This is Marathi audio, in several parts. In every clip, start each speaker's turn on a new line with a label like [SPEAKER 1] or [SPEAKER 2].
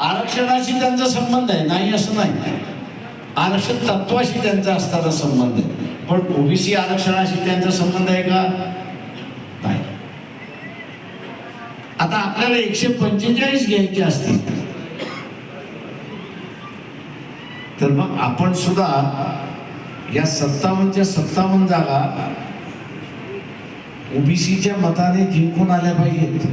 [SPEAKER 1] आरक्षणाशी त्यांचा संबंध आहे. नाही असं नाही. आरक्षण तत्वाशी त्यांचा असताना संबंध आहे. पण ओबीसी आरक्षणाशी त्यांचा संबंध आहे का? नाही. आता आपल्याला एकशे पंचेचाळीस घ्यायचे असतील. तर मग आपण सुद्धा या सत्तावन्नच्या सत्तावन्न जागा ओबीसीच्या मताने जिंकून आल्या पाहिजेत.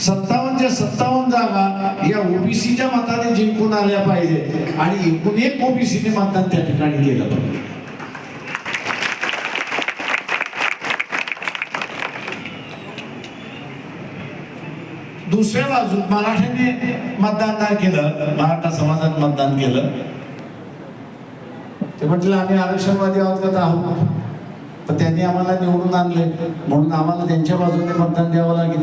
[SPEAKER 1] सत्तावन्नच्या सत्तावन्न जागा या ओबीसीच्या मताने जिंकून आल्या पाहिजेत आणि एकूण एक ओबीसीने मतदान त्या ठिकाणी केलं पाहिजे. दुसऱ्या बाजू मराठ्यांनी मतदान नाही केलं मराठा समाजात मतदान केलं. ते म्हटलं आम्ही आरक्षणवादी आहोत का? तर आहोत पण त्यांनी आम्हाला निवडून आणले. म्हणून आम्हाला त्यांच्या बाजूने मतदान द्यावं लागेल.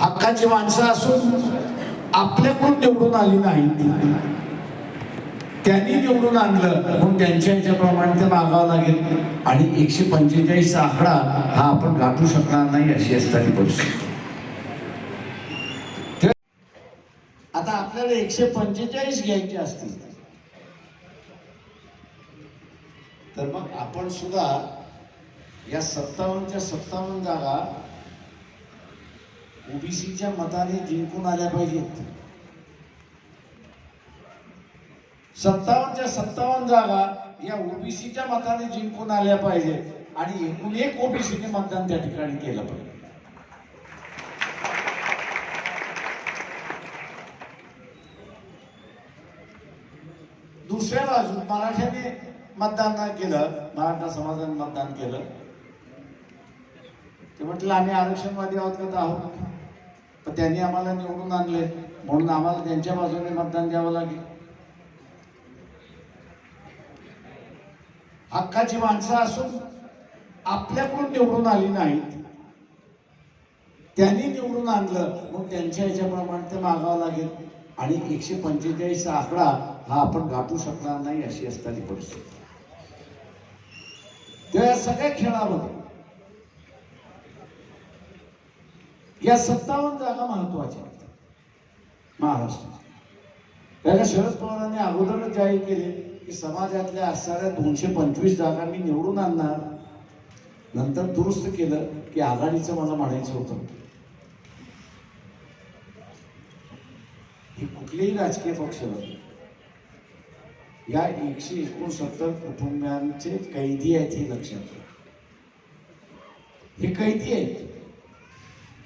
[SPEAKER 1] हक्काची माणसं असून आपल्याकडून निवडून आली नाही त्यांनी निवडून आणलं. म्हणून त्यांच्या ह्याच्याप्रमाणे ते मागावं लागेल. आणि एकशे पंचेचाळीसचा आकडा हा आपण गाठू शकणार नाही अशी असताना परिस्थिती. आता आपल्याला एकशे पंचेचाळीस घ्यायचे असतील. तर मग आपण सुद्धा या सत्तावन्नच्या सत्तावन्न जागा ओबीसीच्या मताने जिंकून आल्या पाहिजेत. सत्तावन्नच्या सत्तावन्न जागा या ओबीसीच्या मताने जिंकून आल्या पाहिजेत. आणि एकूण एक ओबीसीने मतदान त्या ठिकाणी केलं पाहिजे. दुसऱ्या बाजू मराठ्याने मतदान नाही केलं मराठा समाजाने मतदान केलं. ते म्हटलं आम्ही आरक्षणवादी आहोत का? तर आहोत. पण त्यांनी आम्हाला निवडून आणले. म्हणून आम्हाला त्यांच्या बाजूने मतदान द्यावं लागेल. हक्काची माणसं असून आपल्याकडून निवडून आली नाहीत. त्यांनी निवडून आणलं मग त्यांच्या ह्याच्याप्रमाणे ते मागावं लागेल. आणि एकशे पंचेचाळीसचा आकडा हा आपण गाठू शकणार नाही अशी असताना परिस्थिती. तेव्हा या सगळ्या खेळामध्ये या सत्तावन्न जागा महत्त्वाच्या आहेत. महाराष्ट्रात. त्याला शरद पवारांनी अगोदरच जाहीर केले. की समाजातल्या असणाऱ्या दोनशे पंचवीस जागा मी निवडून आणणार. नंतर दुरुस्त केलं की आघाडीचं मला म्हणायचं होतं. हे कुठलेही राजकीय पक्ष या एकशे एकोणसत्तर कुटुंबियांचे कैदी आहेत हे लक्षात घ्या हे कैदी आहेत.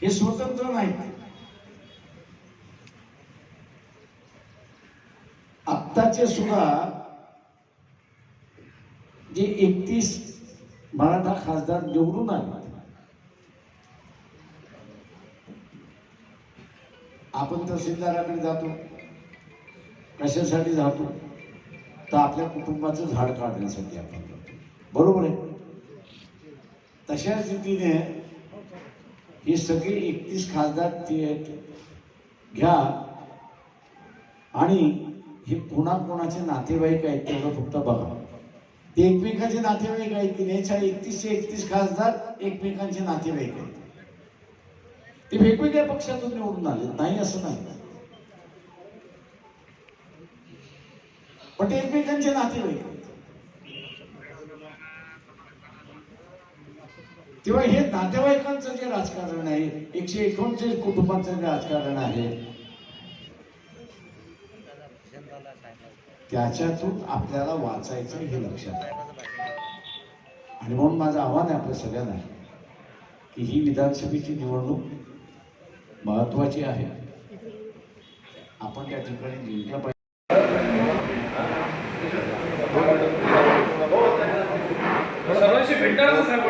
[SPEAKER 1] हे स्वतंत्र नाहीत. आत्ताचे सुद्धा जे एकतीस मराठा खासदार निवडून आले आपण तहसीलदाराकडे जातो कशासाठी जातो तर आपल्या कुटुंबाचं झाड काढण्यासाठी आपण जातो. बरोबर आहे? तशाच रीतीने हे सगळे एकतीस खासदार ते घ्या. आणि हे कोणा कोणाचे नातेवाईक आहेत तेवढं फक्त बघा. ते एकमेकांचे नातेवाईक आहेत की नाही? एकतीसशे एकतीस खासदार एकमेकांचे नातेवाईक आहेत. ते वेगवेगळ्या पक्षातून निवडून आले नाही असं नाही. पण ते एकमेकांचे नातेवाईक तेव्हा हे नातेवाईकांचं जे राजकारण आहे एकशे एकोणचाळीस कुटुंबांचं जे राजकारण आहे त्याच्यातून आपल्याला वाचायचं हे लक्षात आहे. आणि म्हणून माझं आव्हान आहे आपल्या सगळ्यांना की ही विधानसभेची निवडणूक महत्वाची आहे. आपण त्या ठिकाणी जिंकलं पाहिजे.
[SPEAKER 2] सर्वांशी भेटणार. ना साहेब